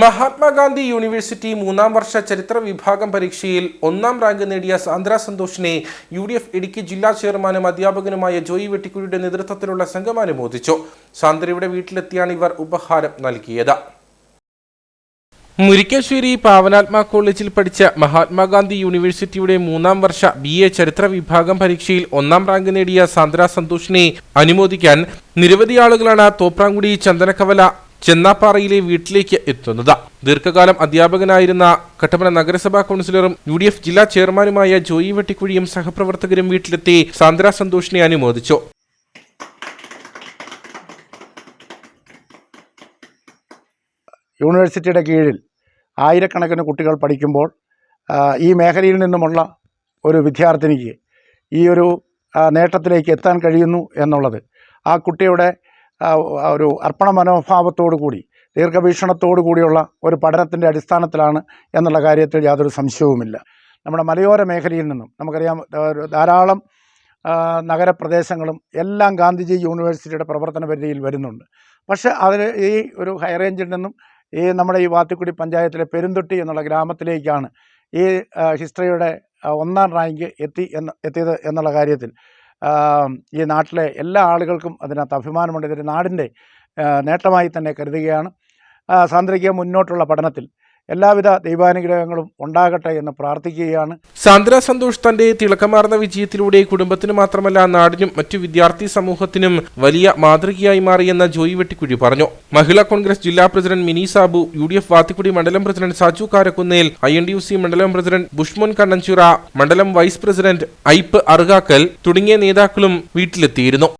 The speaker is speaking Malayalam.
മഹാത്മാഗാന്ധി യൂണിവേഴ്സിറ്റി മൂന്നാം വർഷ ചരിത്ര വിഭാഗം പരീക്ഷയിൽ ഒന്നാം റാങ്ക് നേടിയ സാന്ദ്ര സന്തോഷിനെ യു ഡി എഫ് ഇടുക്കി ജില്ലാ ചെയർമാനും അധ്യാപകനുമായ ജോയി വെട്ടിക്കുഴിയുടെ നേതൃത്വത്തിലുള്ള സംഘം അനുമോദിച്ചു. സാന്ദ്രയുടെ വീട്ടിലെത്തിയാണ് ഇവർ ഉപഹാരം നൽകിയത്. മുരിക്കാശ്ശേരി പാവനാത്മ കോളേജിൽ പഠിച്ച മഹാത്മാഗാന്ധി യൂണിവേഴ്സിറ്റിയുടെ മൂന്നാം വർഷ ബി എ ചരിത്ര വിഭാഗം പരീക്ഷയിൽ ഒന്നാം റാങ്ക് നേടിയ സാന്ദ്ര സന്തോഷിനെ അനുമോദിക്കാൻ നിരവധി ആളുകളാണ് തോപ്രാങ്കുടി ചന്ദനക്കവല ചെന്നാപ്പാറയിലെ വീട്ടിലേക്ക് എത്തുന്നത്. ദീർഘകാലം അധ്യാപകനായിരുന്ന കട്ടപ്പന നഗരസഭാ കൗൺസിലറും യു ഡി എഫ് ജില്ലാ ചെയർമാനുമായ ജോയി വെട്ടിക്കുഴിയും സഹപ്രവർത്തകരും വീട്ടിലെത്തി സാന്ദ്ര സന്തോഷിനെ അനുമോദിച്ചു. യൂണിവേഴ്സിറ്റിയുടെ കീഴിൽ ആയിരക്കണക്കിന് കുട്ടികൾ പഠിക്കുമ്പോൾ ഈ മേഖലയിൽ നിന്നുമുള്ള ഒരു വിദ്യാർത്ഥിനിക്ക് ഈ ഒരു നേട്ടത്തിലേക്ക് എത്താൻ കഴിയുന്നു എന്നുള്ളത് ആ കുട്ടിയുടെ ഒരു അർപ്പണ മനോഭാവത്തോടു കൂടി ദീർഘവീക്ഷണത്തോടു കൂടിയുള്ള ഒരു പഠനത്തിന്റെ അടിസ്ഥാനത്തിലാണ് എന്നുള്ള കാര്യത്തിൽ യാതൊരു സംശയവുമില്ല. നമ്മുടെ മലയോര മേഖലയിൽ നിന്നും നമുക്കറിയാം ധാരാളം നഗരപ്രദേശങ്ങളും എല്ലാം ഗാന്ധിജി യൂണിവേഴ്സിറ്റിയുടെ പ്രവർത്തന പരിധിയിൽ വരുന്നുണ്ട്. പക്ഷേ അതിൽ ഈ ഒരു ഹൈറേഞ്ചിൽ നിന്നും ഈ നമ്മുടെ ഈ വാത്തിക്കുടി പഞ്ചായത്തിലെ പെരുന്തൊട്ടി എന്നുള്ള ഗ്രാമത്തിലേക്കാണ് ഈ ഹിസ്റ്ററിയുടെ ഒന്നാം റാങ്ക് എത്തി എന്ന് എത്തിയത് എന്നുള്ള കാര്യത്തിൽ ഈ നാട്ടിലെ എല്ലാ ആളുകൾക്കും അതിനകത്ത് അഭിമാനമുണ്ട്. ഇതൊരു നാടിന്റെ നേട്ടമായി തന്നെ കരുതുകയാണ്. സാന്ദ്രിക മുന്നോട്ടുള്ള പഠനത്തിൽ എല്ലാവിധ ദൈവാനുഗ്രഹങ്ങളും ഉണ്ടാകട്ടെ എന്ന് പ്രാർത്ഥിക്കുകയാണ്. സാന്ദ്ര സന്തോഷ് തന്റെ തിളക്കമാർന്ന വിജയത്തിലൂടെ കുടുംബത്തിന് മാത്രമല്ല നാടിനും മറ്റു വിദ്യാർത്ഥി സമൂഹത്തിനും വലിയ മാതൃകയായി മാറിയെന്ന ജോയി വെട്ടിക്കുഴി പറഞ്ഞു. മഹിളാ കോൺഗ്രസ് ജില്ലാ president Mini Sabu U D F Vathikudy മണ്ഡലം president Saju Karakkunnel I N D U C മണ്ഡലം പ്രസിഡന്റ് ബുഷ്മോൻ കണ്ണഞ്ചിറ മണ്ഡലം വൈസ് പ്രസിഡന്റ് ഐപ്പ് അറുകാക്കൽ തുടങ്ങിയ നേതാക്കളും വീട്ടിലെത്തിയിരുന്നു.